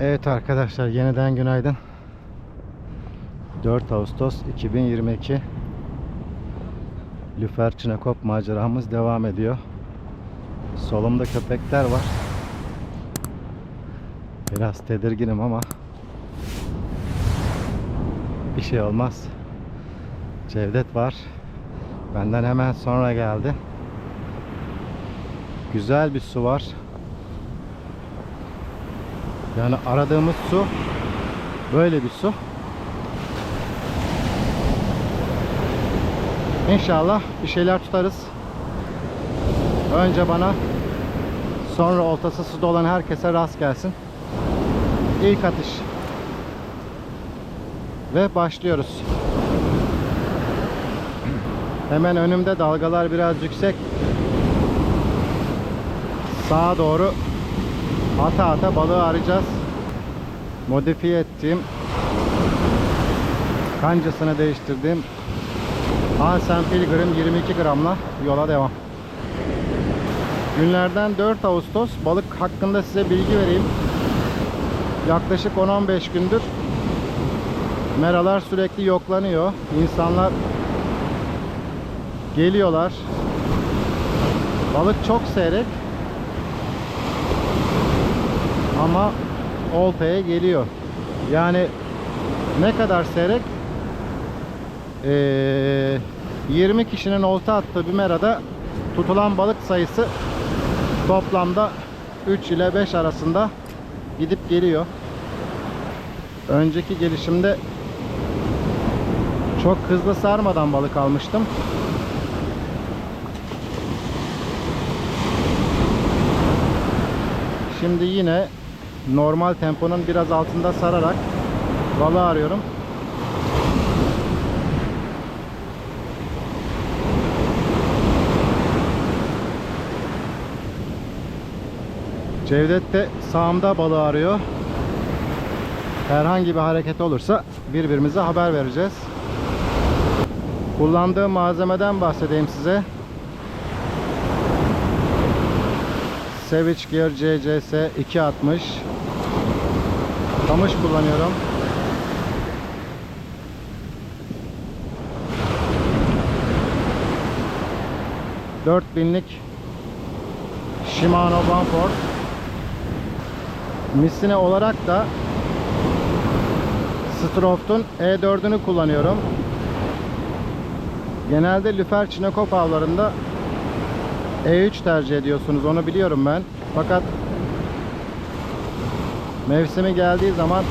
Evet arkadaşlar yeniden günaydın. 4 Ağustos 2022 Lüfer Çinekop maceramız devam ediyor. Solumda köpekler var. Biraz tedirginim ama bir şey olmaz. Cevdet var. Benden hemen sonra geldi. Güzel bir su var. Yani aradığımız su böyle bir su. İnşallah bir şeyler tutarız. Önce bana sonra oltası suda olan herkese rast gelsin. İlk atış. Ve başlıyoruz. Hemen önümde dalgalar biraz yüksek. Sağa doğru ata ata balığı arayacağız. Modifiye ettiğim kancasını değiştirdiğim Hansen Pilgrim 22 gramla yola devam. Günlerden 4 Ağustos balık hakkında size bilgi vereyim. Yaklaşık 10-15 gündür meralar sürekli yoklanıyor. İnsanlar geliyorlar. Balık çok seyrek ama oltaya geliyor. Yani ne kadar seyrek? Ee, 20 kişinin olta attığı bir merada tutulan balık sayısı toplamda 3 ile 5 arasında gidip geliyor. Önceki gelişimde çok hızlı sarmadan balık almıştım. Şimdi yine normal temponun biraz altında sararak balığı arıyorum. Cevdet de sağımda balığı arıyor. Herhangi bir hareket olursa birbirimize haber vereceğiz. Kullandığım malzemeden bahsedeyim size. Savage Gear CCS 260 Kamış kullanıyorum. Dört binlik Shimano Vanford Misine olarak da Stroft'un E4'ünü kullanıyorum. Genelde lüfer çinekop avlarında E3 tercih ediyorsunuz onu biliyorum ben. Fakat mevsimi geldiği zaman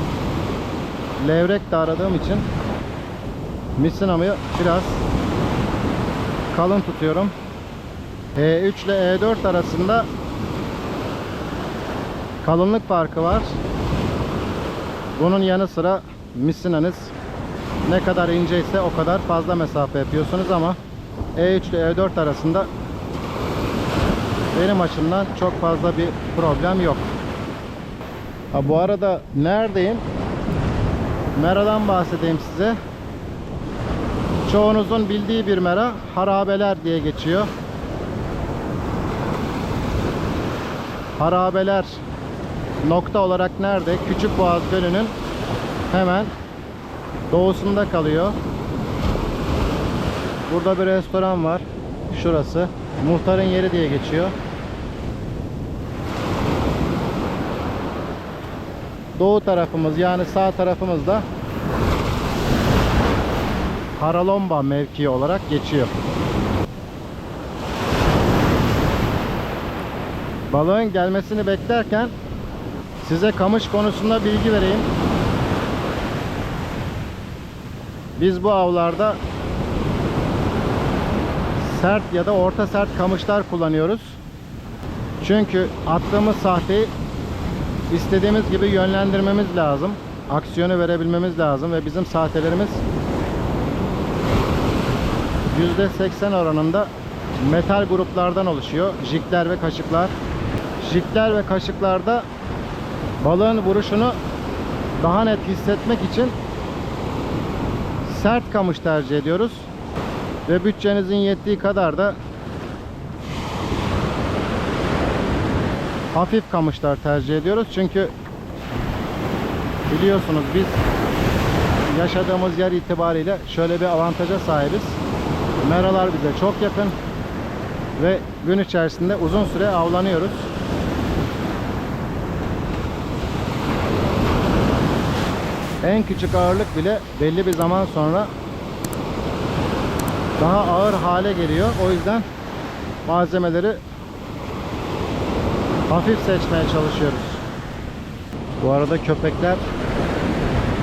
levrek de aradığım için misinamı biraz kalın tutuyorum. E3 ile E4 arasında kalınlık farkı var. Bunun yanı sıra misinanız ne kadar ince ise o kadar fazla mesafe yapıyorsunuz ama E3 ile E4 arasında benim açımdan çok fazla bir problem yok. Ha, bu arada neredeyim? Mera'dan bahsedeyim size. Çoğunuzun bildiği bir mera harabeler diye geçiyor. Harabeler nokta olarak nerede? Küçük Boğaz Gölü'nün hemen doğusunda kalıyor. Burada bir restoran var. Şurası. Muhtarın yeri diye geçiyor. Doğu tarafımız yani sağ tarafımızda Haralomba mevkii olarak geçiyor. Balığın gelmesini beklerken size kamış konusunda bilgi vereyim. Biz bu avlarda sert ya da orta sert kamışlar kullanıyoruz. Çünkü attığımız sahteyi istediğimiz gibi yönlendirmemiz lazım. Aksiyonu verebilmemiz lazım ve bizim sahtelerimiz %80 oranında metal gruplardan oluşuyor. Jikler ve kaşıklar. Jikler ve kaşıklarda balığın vuruşunu daha net hissetmek için sert kamış tercih ediyoruz. Ve bütçenizin yettiği kadar da hafif kamışlar tercih ediyoruz. Çünkü biliyorsunuz biz yaşadığımız yer itibariyle şöyle bir avantaja sahibiz. Meralar bize çok yakın ve gün içerisinde uzun süre avlanıyoruz. En küçük ağırlık bile belli bir zaman sonra daha ağır hale geliyor. O yüzden malzemeleri hafif seçmeye çalışıyoruz. Bu arada köpekler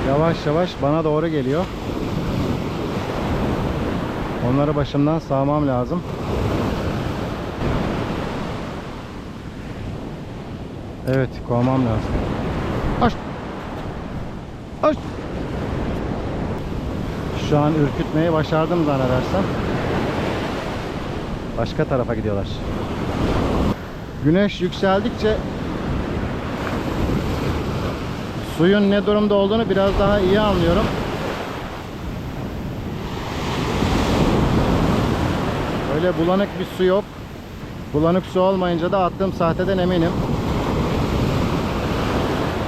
yavaş yavaş bana doğru geliyor. Onları başımdan sağmam lazım. Evet, kovmam lazım. Aç. Aç. Şu an ürkütmeyi başardım zannedersem. Başka tarafa gidiyorlar. Güneş yükseldikçe suyun ne durumda olduğunu biraz daha iyi anlıyorum. Öyle bulanık bir su yok. Bulanık su olmayınca da attığım sahteden eminim.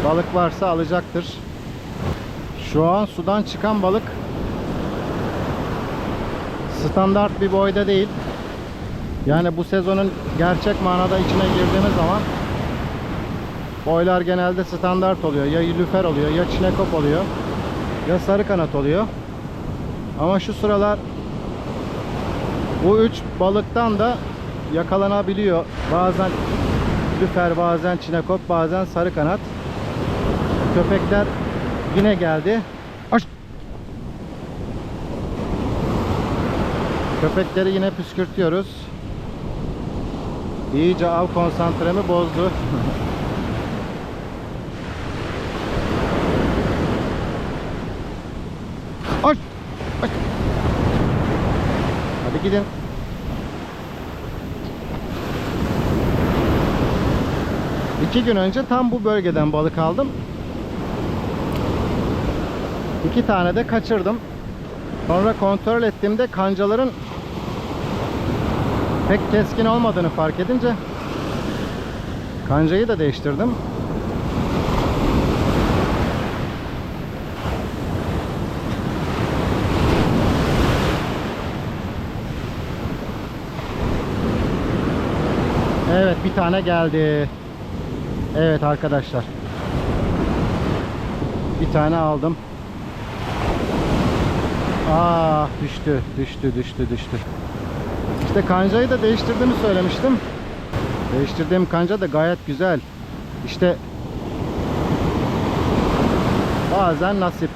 Balık varsa alacaktır. Şu an sudan çıkan balık standart bir boyda değil. Yani bu sezonun gerçek manada içine girdiğimiz zaman boylar genelde standart oluyor. Ya lüfer oluyor, ya çinekop oluyor, ya sarı kanat oluyor. Ama şu sıralar bu üç balıktan da yakalanabiliyor. Bazen lüfer, bazen çinekop, bazen sarı kanat. Köpekler yine geldi. Köpekleri yine püskürtüyoruz. İyice av konsantremi bozdu. Aç. Aç. Hadi gidin. İki gün önce tam bu bölgeden balık aldım. İki tane de kaçırdım. Sonra kontrol ettiğimde kancaların pek keskin olmadığını fark edince kancayı da değiştirdim. Evet bir tane geldi. Evet arkadaşlar. Bir tane aldım. Ah düştü, düştü, düştü, düştü. İşte kancayı da değiştirdiğimi söylemiştim. Değiştirdiğim kanca da gayet güzel. İşte bazen nasip.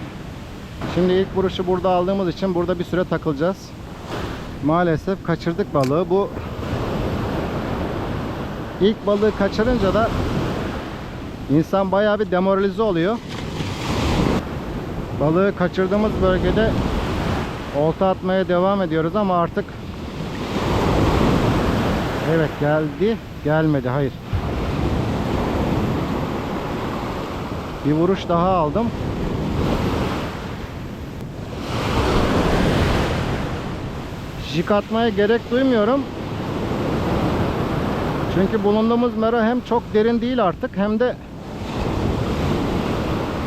Şimdi ilk vuruşu burada aldığımız için burada bir süre takılacağız. Maalesef kaçırdık balığı. Bu ilk balığı kaçırınca da insan bayağı bir demoralize oluyor. Balığı kaçırdığımız bölgede olta atmaya devam ediyoruz ama artık Evet geldi. Gelmedi hayır. Bir vuruş daha aldım. Jig atmaya gerek duymuyorum. Çünkü bulunduğumuz mera hem çok derin değil artık hem de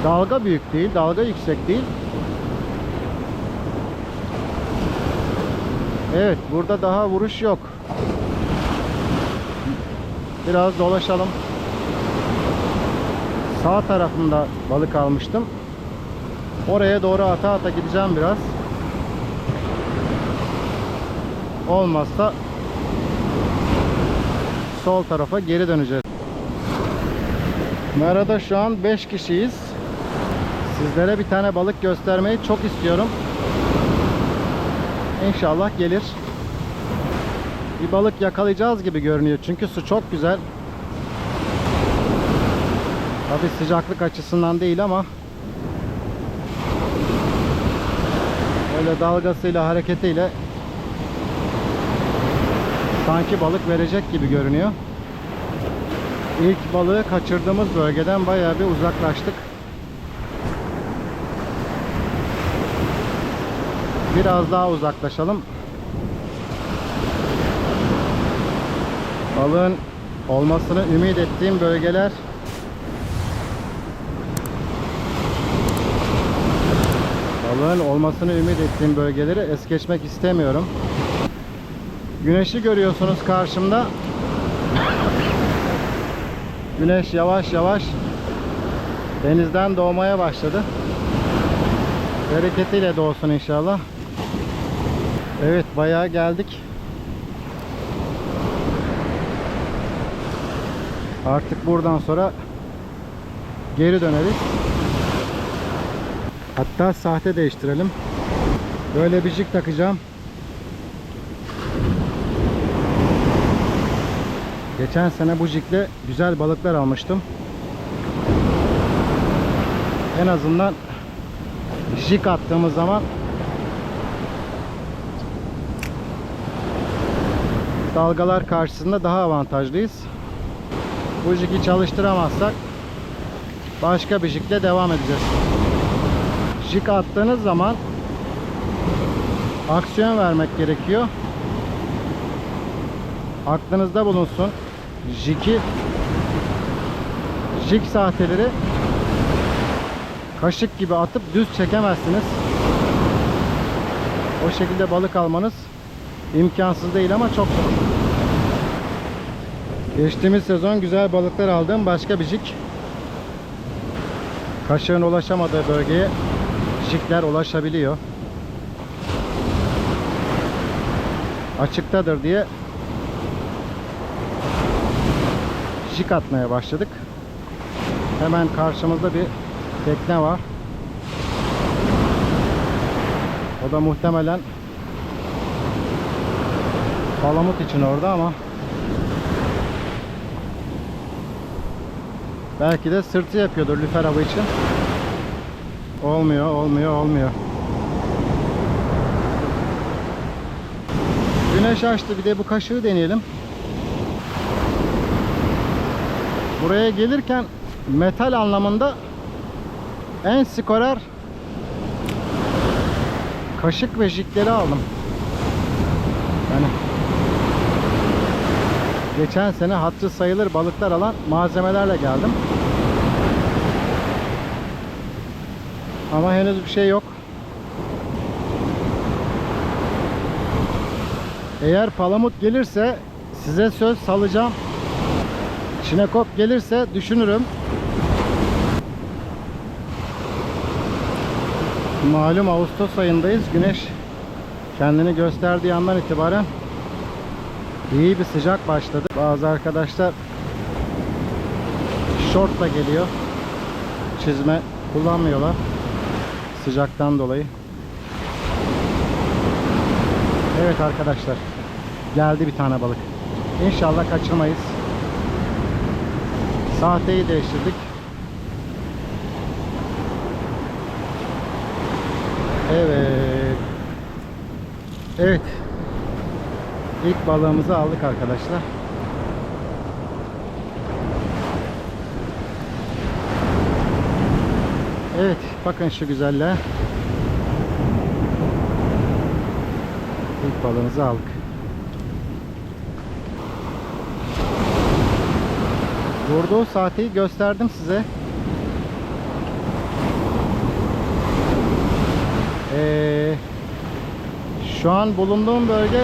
dalga büyük değil dalga yüksek değil. Evet burada daha vuruş yok. Biraz dolaşalım. Sağ tarafında balık almıştım. Oraya doğru ata ata gideceğim biraz. Olmazsa sol tarafa geri döneceğiz. Merada şu an 5 kişiyiz. Sizlere bir tane balık göstermeyi çok istiyorum. İnşallah gelir. Bir balık yakalayacağız gibi görünüyor. Çünkü su çok güzel. Tabi sıcaklık açısından değil ama öyle dalgasıyla hareketiyle sanki balık verecek gibi görünüyor. İlk balığı kaçırdığımız bölgeden bayağı bir uzaklaştık. Biraz daha uzaklaşalım. Balığın olmasını ümit ettiğim bölgeler balığın olmasını ümit ettiğim bölgeleri es geçmek istemiyorum. Güneşi görüyorsunuz karşımda. Güneş yavaş yavaş denizden doğmaya başladı. Bereketiyle doğsun inşallah. Evet bayağı geldik. Artık buradan sonra geri döneriz. Hatta sahte değiştirelim. Böyle bir jig takacağım. Geçen sene bu jigle güzel balıklar almıştım. En azından jig attığımız zaman dalgalar karşısında daha avantajlıyız. Bu jigi çalıştıramazsak başka bir jigle devam edeceğiz. Jig attığınız zaman aksiyon vermek gerekiyor. Aklınızda bulunsun. Jigi jig sahteleri kaşık gibi atıp düz çekemezsiniz. O şekilde balık almanız imkansız değil ama çok zor. Geçtiğimiz sezon güzel balıklar aldığım başka bir jig. Kaşığın ulaşamadığı bölgeye jigler ulaşabiliyor. Açıktadır diye jig atmaya başladık. Hemen karşımızda bir tekne var. O da muhtemelen palamut için orada ama belki de sırtı yapıyordur lüfer avı için. Olmuyor, olmuyor, olmuyor. Güneş açtı. Bir de bu kaşığı deneyelim. Buraya gelirken metal anlamında en skorer kaşık ve jikleri aldım. Yani geçen sene hatırı sayılır balıklar alan malzemelerle geldim. Ama henüz bir şey yok. Eğer palamut gelirse size söz salacağım. Çinekop gelirse düşünürüm. Malum Ağustos ayındayız. Güneş kendini gösterdiği andan itibaren iyi bir sıcak başladı. Bazı arkadaşlar şortla geliyor. Çizme kullanmıyorlar. Sıcaktan dolayı. Evet arkadaşlar. Geldi bir tane balık. İnşallah kaçırmayız. Sahteyi değiştirdik. Evet. Evet. İlk balığımızı aldık arkadaşlar. Evet, bakın şu güzelliğe. İlk balığımızı aldık. Vurduğu saati gösterdim size. Ee, şu an bulunduğum bölge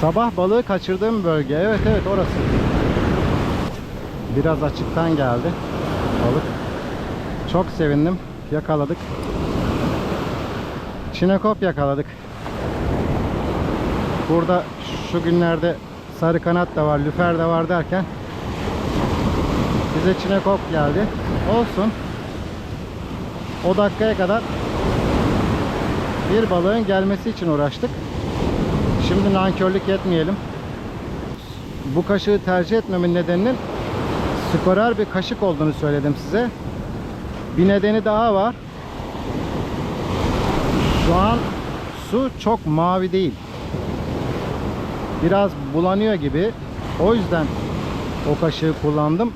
sabah balığı kaçırdığım bölge. Evet evet orası. Biraz açıktan geldi balık. Çok sevindim. Yakaladık. Çinekop yakaladık. Burada şu günlerde sarı kanat da var, lüfer de var derken bize çinekop geldi. Olsun. O dakikaya kadar bir balığın gelmesi için uğraştık. Şimdi nankörlük etmeyelim. Bu kaşığı tercih etmemin nedeninin skorer bir kaşık olduğunu söyledim size. Bir nedeni daha var. Şu an su çok mavi değil. Biraz bulanıyor gibi. O yüzden o kaşığı kullandım.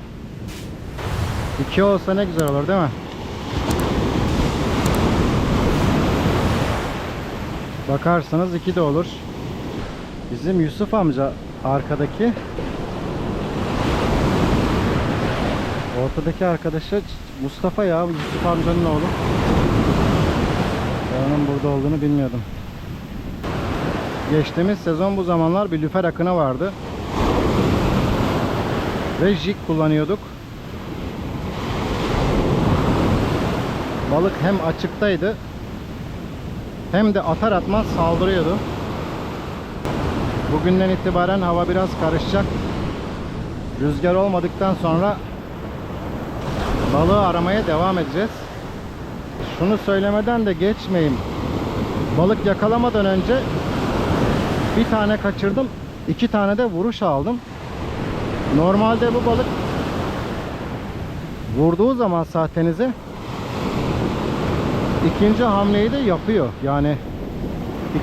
İki olsa ne güzel olur değil mi? Bakarsanız iki de olur. Bizim Yusuf amca arkadaki Ortadaki arkadaşı Mustafa ya Yusuf amcanın oğlu. Ben onun burada olduğunu bilmiyordum. Geçtiğimiz sezon bu zamanlar bir lüfer akını vardı. Ve jig kullanıyorduk. Balık hem açıktaydı hem de atar atmaz saldırıyordu. Bugünden itibaren hava biraz karışacak. Rüzgar olmadıktan sonra balığı aramaya devam edeceğiz. Şunu söylemeden de geçmeyeyim. Balık yakalamadan önce bir tane kaçırdım. iki tane de vuruş aldım. Normalde bu balık vurduğu zaman sahtenize ikinci hamleyi de yapıyor. Yani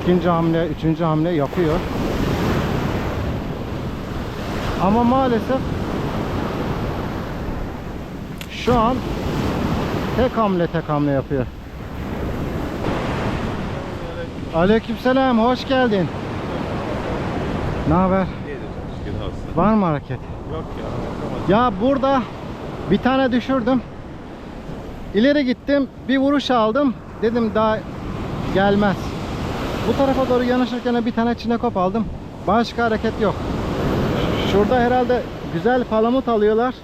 ikinci hamle, üçüncü hamle yapıyor. Ama maalesef şu an tek hamle tek hamle yapıyor. Aleykümselam, hoş geldin. Ne haber? Var mı hareket? Yok ya. Ya burada bir tane düşürdüm. İleri gittim, bir vuruş aldım. Dedim daha gelmez. Bu tarafa doğru yanaşırken bir tane çinekop aldım. Başka hareket yok. Şurada herhalde güzel palamut alıyorlar.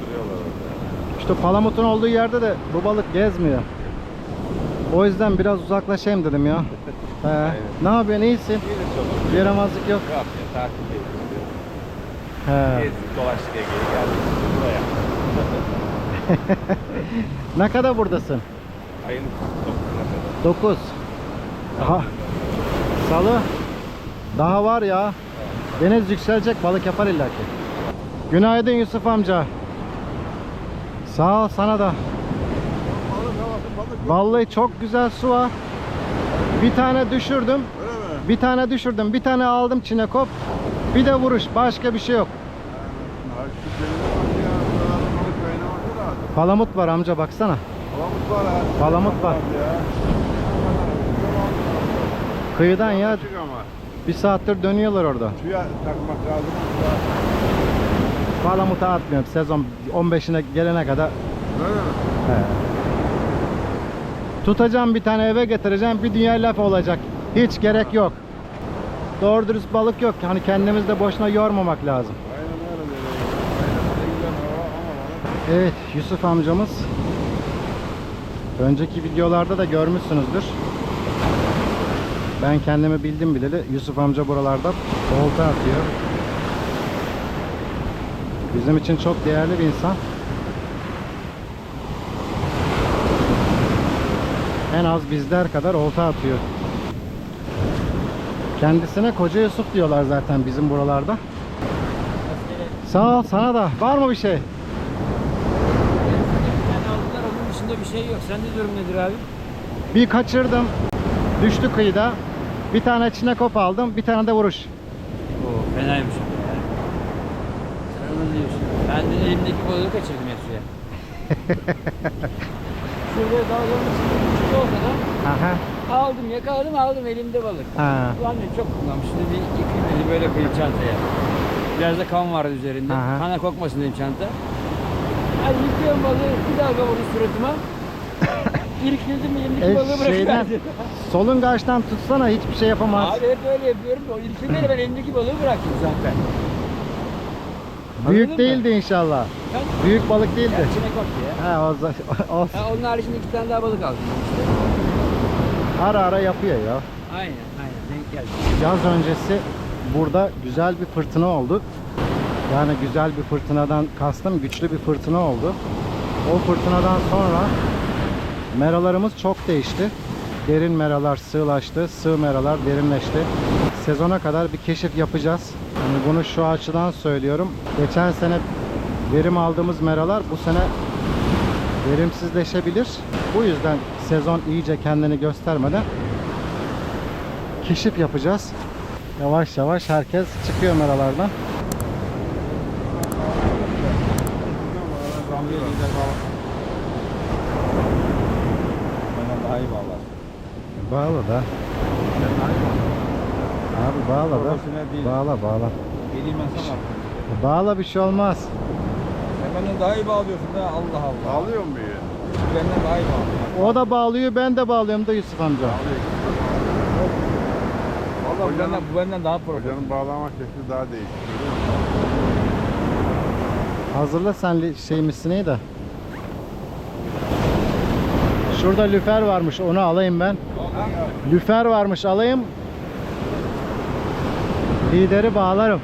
Duruyorlar orada. İşte palamutun olduğu yerde de bu balık gezmiyor. O yüzden biraz uzaklaşayım dedim ya. He. Ne yapıyorsun? İyisin. Bir yaramazlık yok. Yok ya. He. Gezdik dolaştık Ege'ye geldik. Buraya. Ne kadar buradasın? Ayın 9'una kadar. 9. Aha. Salı. Daha var ya. Deniz yükselecek balık yapar illaki. Günaydın Yusuf amca. Sağ ol sana da. Vallahi çok güzel su var. Bir tane düşürdüm. Bir tane düşürdüm. Bir tane aldım çinekop. Bir de vuruş. Başka bir şey yok. Palamut var amca baksana. Palamut var. Kıyıdan ya. Bir saattir dönüyorlar orada. Suya takmak lazım. Palamut'a atmıyorum. Sezon 15'ine gelene kadar. He. Tutacağım bir tane eve getireceğim. Bir dünya laf olacak. Hiç gerek yok. Doğru dürüst balık yok. Hani kendimizi de boşuna yormamak lazım. Evet Yusuf amcamız önceki videolarda da görmüşsünüzdür. Ben kendimi bildim bileli Yusuf amca buralarda olta atıyor. Bizim için çok değerli bir insan. En az bizler kadar olta atıyor. Kendisine Koca Yusuf diyorlar zaten bizim buralarda. Sağ ol sana da. Var mı bir şey? Yani aldılar onun dışında bir şey yok. Sende durum nedir abi? Bir kaçırdım. Düştü kıyıda. Bir tane çinekop aldım. Bir tane de vuruş. Oo fenaymış. Sen onu diyorsun. Ben de elimdeki balığı kaçırdım ya suya. Şurada dalganın üstünde olsa Aha. da aldım yakaladım aldım elimde balık. Ha. Ulan dedim çok kullanmış. Şimdi bir yıkayayım dedim böyle koyayım çantaya. Biraz da kan vardı üzerinde. Aha. Kana kokmasın dedim çanta. Hadi yıkıyorum balığı bir dalga vurdu suratıma. İrkildim elimdeki E, balığı şeyden bırakıverdim. solun karşıdan tutsana hiçbir şey yapamaz. Abi hep öyle yapıyorum. O ilkimleri ben elimdeki balığı bıraktım zaten. Büyük Anladın mı? değildi inşallah. Ben Büyük balık değildi. ya, içine ya. Ha, o, za- olsun. Ha, onun haricinde iki tane daha balık aldım. işte. Ara ara yapıyor ya. Aynen aynen denk geldi. Yaz öncesi burada güzel bir fırtına oldu. Yani güzel bir fırtınadan kastım güçlü bir fırtına oldu. O fırtınadan sonra meralarımız çok değişti. Derin meralar sığlaştı, sığ meralar derinleşti. Sezona kadar bir keşif yapacağız. Yani bunu şu açıdan söylüyorum. Geçen sene verim aldığımız meralar bu sene verimsizleşebilir. Bu yüzden sezon iyice kendini göstermeden keşif yapacağız. Yavaş yavaş herkes çıkıyor meralardan. Benden daha iyi bağlar. Bağla da. Abi bağla da. Profesyonel. Bağla bağla. Geleyim ben sana. Bağla bir şey olmaz. Sen benden daha iyi bağlıyorsun da Allah Allah. Alıyor mu iyi? Benden daha iyi bağlıyorsun. O da bağlıyor ben de bağlıyorum da Yusuf amca. Valla bu benden, bu benden daha profesyonel. Hocanın bağlama şekli daha değişik. Hazırla sen li- şey misineyi de. Şurada lüfer varmış onu alayım ben. Lüfer varmış alayım. Lideri bağlarım.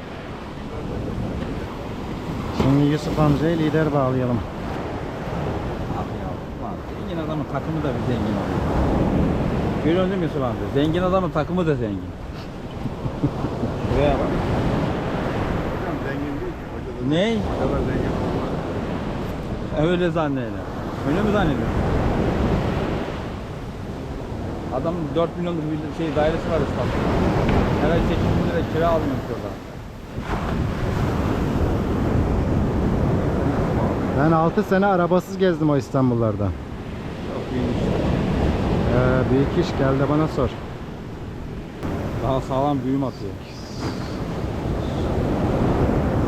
Şimdi Yusuf amcaya lider bağlayalım. Zengin adamın takımı da bir zengin oluyor. Görüyor musun Yusuf amca? Zengin adamın takımı da zengin. Buraya bak. Zengin değil ki. Hoca da Ne? Öyle zannediyorlar. Öyle mi zannediyorsun? Adamın 4 milyonluk bir şey dairesi var İstanbul'da. Her ay 8 bin lira kira almıyormuş orada. Ben 6 sene arabasız gezdim o İstanbullarda. Çok iyiymiş. Ee, büyük iş geldi bana sor. Daha sağlam büyüm atıyor.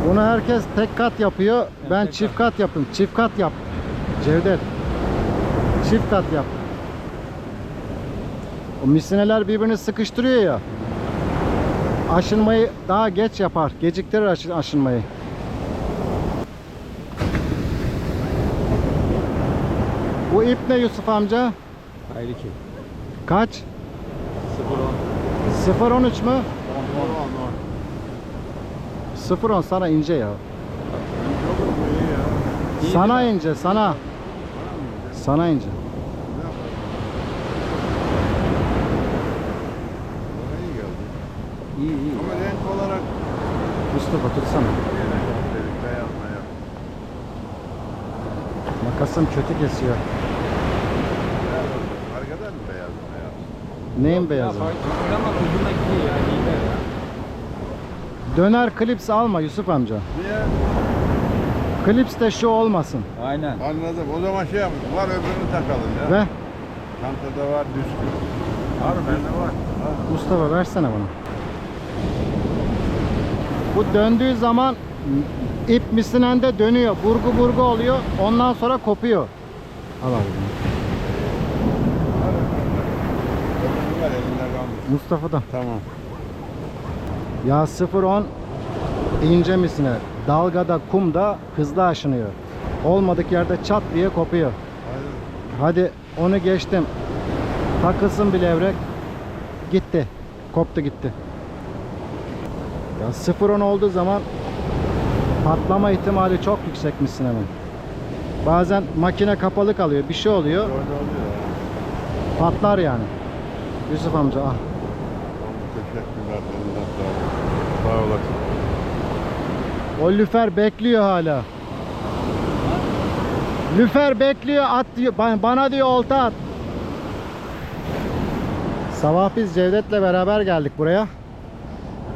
Bunu herkes tek kat yapıyor. Ben tek çift kat yapayım. Çift kat yap. Cevdet. Çift kat yap. O misineler birbirini sıkıştırıyor ya. Aşınmayı daha geç yapar. Geciktirir aşı- aşınmayı. Bu ip ne Yusuf amca? Hayır ki. Kaç? 0 10. 0.13 mü? On, on. 0.10 sana ince ya. Sana ince sana. Sana ince. Ne yapalım? Bana iyi geldi. İyi iyi. Ama renk olarak Mustafa tutsana. beyaz beyaz. Makasım kötü kesiyor. Beyaz. Arkadan mı beyaz beyaz? Neyin beyazı? Ya, fark etmez ama ucundaki ya. iyiler ya. Döner klips alma Yusuf amca. Niye? Klips de şu olmasın. Aynen. Anladım. O zaman şey yapalım. Var öbürünü takalım ya. Ve Çantada var düzgün. Var bende var. Al. Mustafa versene bana. Bu döndüğü zaman ip misinende dönüyor. Burgu burgu oluyor. Ondan sonra kopuyor. Al abi. bunu. Öbürünü ver elinde kalmış. Mustafa da. Tamam. Ya 0.10 ince misine. Dalgada, kumda hızlı aşınıyor. Olmadık yerde çat diye kopuyor. Hadi. Hadi onu geçtim. Takılsın bir levrek. Gitti. Koptu gitti. Ya 0.10 olduğu zaman patlama ihtimali çok yüksek misinenin. Bazen makine kapalı kalıyor. Bir şey oluyor. Patlar yani. Yusuf amca ah. Teşekkürler. Sağ olasın. O lüfer bekliyor hala. Lüfer bekliyor at diyor. Ba- Bana diyor olta at. Sabah biz Cevdet'le beraber geldik buraya.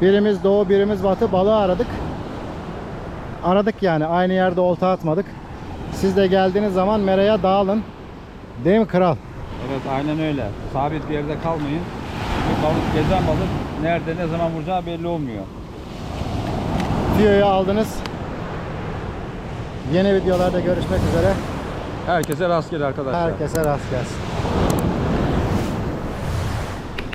Birimiz doğu birimiz batı balığı aradık. Aradık yani aynı yerde olta atmadık. Siz de geldiğiniz zaman meraya dağılın. Değil mi kral? Evet aynen öyle. Sabit bir yerde kalmayın. Bir balık gezen balık nerede ne zaman vuracağı belli olmuyor. Videoyu aldınız. Yeni videolarda görüşmek üzere. Herkese rastgele arkadaşlar. Herkese rast gelsin.